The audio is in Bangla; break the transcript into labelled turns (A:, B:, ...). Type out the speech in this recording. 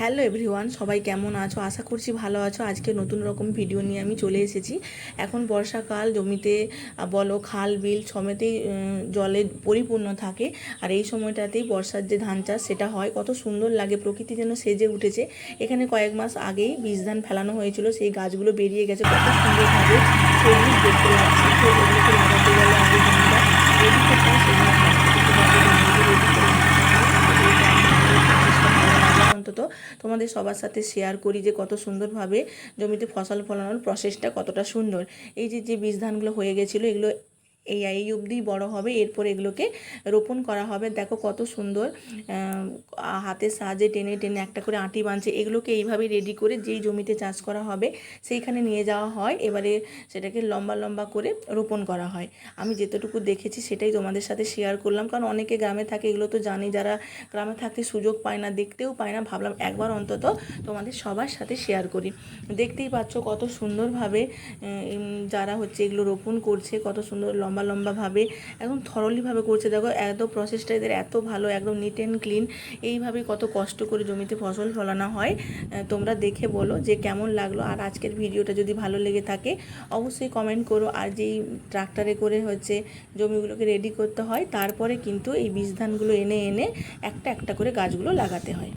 A: হ্যালো এভরিওয়ান সবাই কেমন আছো? আশা করছি ভালো আছো। আজকে নতুন রকম ভিডিও নিয়ে আমি চলে এসেছি। এখন বর্ষাকাল, জমিতে বলো, খাল, বিল সমেতেই জলে পরিপূর্ণ থাকে। আর এই সময়টাতেই বর্ষার যে ধান চাষ, সেটা হয়। কত সুন্দর লাগে, প্রকৃতি যেন সেজে উঠেছে। এখানে কয়েক মাস আগেই বীজ ধান ফেলানো হয়েছিল। সেই গাছগুলো বেরিয়ে গেছে। কত সুন্দরভাবে সবুজ দেখতে লাগছে তো এগুলোকে লাগাতে গেলে আগে জমিটা রেডি করতে হয় সেগুলো প্রাকৃতিকভাবে জমিগুলো ready করে নিতে হয়। অন্তত তোমাদের সবার সাথে শেয়ার করি যে কত সুন্দরভাবে জমিতে ফসল ফলানোর প্রসেসটা কতটা সুন্দর। এই যে যে বীজ ধানগুলো হয়ে গেছিল, এগুলো এই এই অবধি বড় হবে, এরপর এগুলোকে রোপণ করা হবে। দেখো কত সুন্দর হাতের সাহায্যে টেনে টেনে একটা করে আঁটি বাঁধছে। এগুলোকে এইভাবে রেডি করে যেই জমিতে চাষ করা হবে, সেইখানে নিয়ে যাওয়া হয়। এবারে সেটাকে লম্বা লম্বা করে রোপণ করা হয়। আমি যেতটুকু দেখেছি সেটাই তোমাদের সাথে শেয়ার করলাম। কারণ অনেকে গ্রামে থাকে, এগুলো তো জানি, যারা গ্রামে থাকতে সুযোগ পায় না, দেখতেও পায় না। ভাবলাম একবার অন্তত তোমাদের সবার সাথে শেয়ার করি। দেখতেই পাচ্ছ কত সুন্দরভাবে যারা হচ্ছে এগুলো রোপণ করছে, কত সুন্দর লম্বা লম্বাভাবে একদম থরলিভাবে করছে। দেখো, এত প্রসেসটা এদের এত ভালো, একদম নিট অ্যান্ড ক্লিন এইভাবে কত কষ্ট করে জমিতে ফসল ফলানো হয়। তোমরা দেখে বলো যে কেমন লাগল। আর আজকের ভিডিওটা যদি ভালো লেগে থাকে, অবশ্যই কমেন্ট করো। আর যেই ট্রাক্টরে করে হচ্ছে জমিগুলোকে রেডি করতে হয়, তারপরে কিন্তু এই বীজ ধানগুলো এনে এনে একটা একটা করে গাছগুলো লাগাতে হয়।